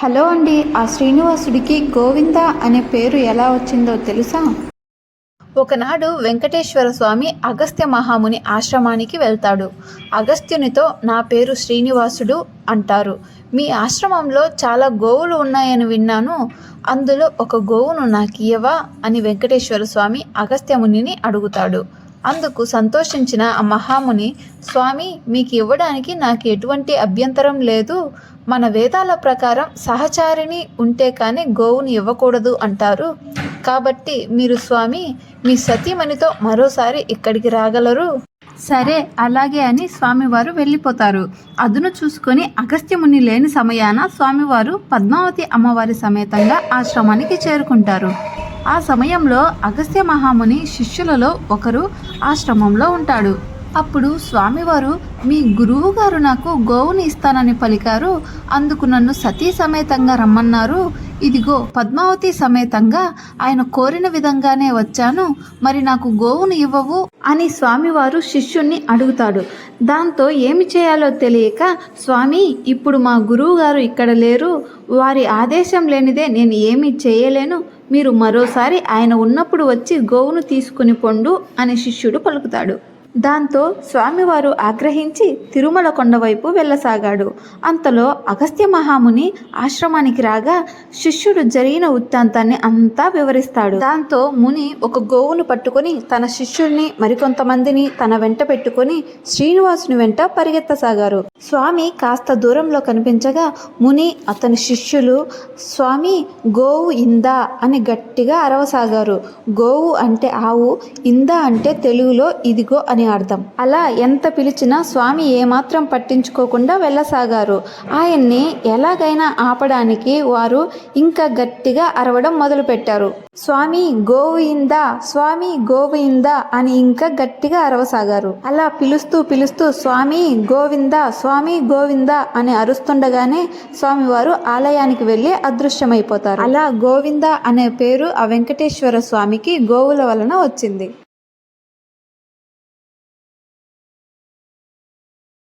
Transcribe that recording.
Hello అండి ఆ శ్రీనివాసుడికి గోవింద అనే పేరు ఎలా వచ్చిందో తెలుసా? ఒకనాడు వెంకటేశ్వర స్వామి అగస్త్య మహాముని ఆశ్రమానికి వెళ్తాడు. అగస్త్యునితో నా పేరు శ్రీనివాసుడు అంటారు. మీ ఆశ్రమంలో చాలా గోవులు ఉన్నాయని విన్నాను. అందులో ఒక గోవును నాకు ఇయ్యవా? అని వెంకటేశ్వర స్వామి అగస్త్యమునిని అడుగుతాడు. అందుకు సంతోషించిన ఆ మహాముని స్వామి మీకు ఇవ్వడానికి నాకు ఎటువంటి అభ్యంతరం లేదు. మన వేదాల ప్రకారం సహచారిణి ఉంటే కానీ గోవుని ఇవ్వకూడదు అంటారు. కాబట్టి మీరు స్వామి మీ సతీమణితో మరోసారి ఇక్కడికి రాగలరు? సరే అలాగే అని స్వామివారు వెళ్ళిపోతారు. అదును చూసుకొని అగస్త్యముని లేని సమయాన స్వామివారు పద్మావతి అమ్మవారి సమేతంగా ఆశ్రమానికి చేరుకుంటారు. ఆ సమయంలో అగస్త్య మహాముని శిష్యులలో ఒకరు ఆశ్రమంలో ఉంటాడు. అప్పుడు స్వామివారు మీ గురువు గారు నాకు గోవుని ఇస్తానని పలికారు. అందుకు నన్ను సతీ సమేతంగా రమ్మన్నారు. ఇదిగో పద్మావతి సమేతంగా ఆయన కోరిన విధంగానే వచ్చాను. మరి నాకు గోవును ఇవ్వవు అని స్వామివారు శిష్యుణ్ణి అడుగుతాడు. దాంతో ఏమి చేయాలో తెలియక స్వామి ఇప్పుడు మా గురువు గారు ఇక్కడ లేరు. వారి ఆదేశం లేనిదే నేను ఏమీ చేయలేను. మీరు మరోసారి ఆయన ఉన్నప్పుడు వచ్చి గోవును తీసుకుని పొండు అని శిష్యుడు పలుకుతాడు. దాంతో స్వామివారు ఆగ్రహించి తిరుమల కొండ వైపు వెళ్ళసాగాడు. అంతలో అగస్త్య మహాముని ఆశ్రమానికి రాగా శిష్యుడు జరిగిన వృత్తాంతాన్ని అంతా వివరిస్తాడు. దాంతో ముని ఒక గోవును పట్టుకొని తన శిష్యుల్ని మరికొంతమందిని తన వెంట పెట్టుకొని శ్రీనివాసుని వెంట పరిగెత్తసాగారు. స్వామి కాస్త దూరంలో కనిపించగా ముని అతని శిష్యులు స్వామి గోవు ఇందా అని గట్టిగా అరవసాగారు. గోవు అంటే ఆవు ఇందా అంటే తెలుగులో ఇదిగో అని అర్థం. అలా ఎంత పిలిచినా స్వామి ఏమాత్రం పట్టించుకోకుండా వెళ్ళసాగారు. ఆయన్ని ఎలాగైనా ఆపడానికి వారు ఇంకా గట్టిగా అరవడం మొదలుపెట్టారు. స్వామి గోవిందా స్వామి గోవిందా అని ఇంకా గట్టిగా అరవసాగారు. అలా పిలుస్తూ పిలుస్తూ స్వామి గోవిందా స్వామి గోవిందా అని అరుస్తుండగానే స్వామివారు ఆలయానికి వెళ్ళి అదృశ్యమైపోతారు. అలా గోవింద అనే పేరు ఆ వెంకటేశ్వర స్వామికి గోవుల వలన వచ్చింది.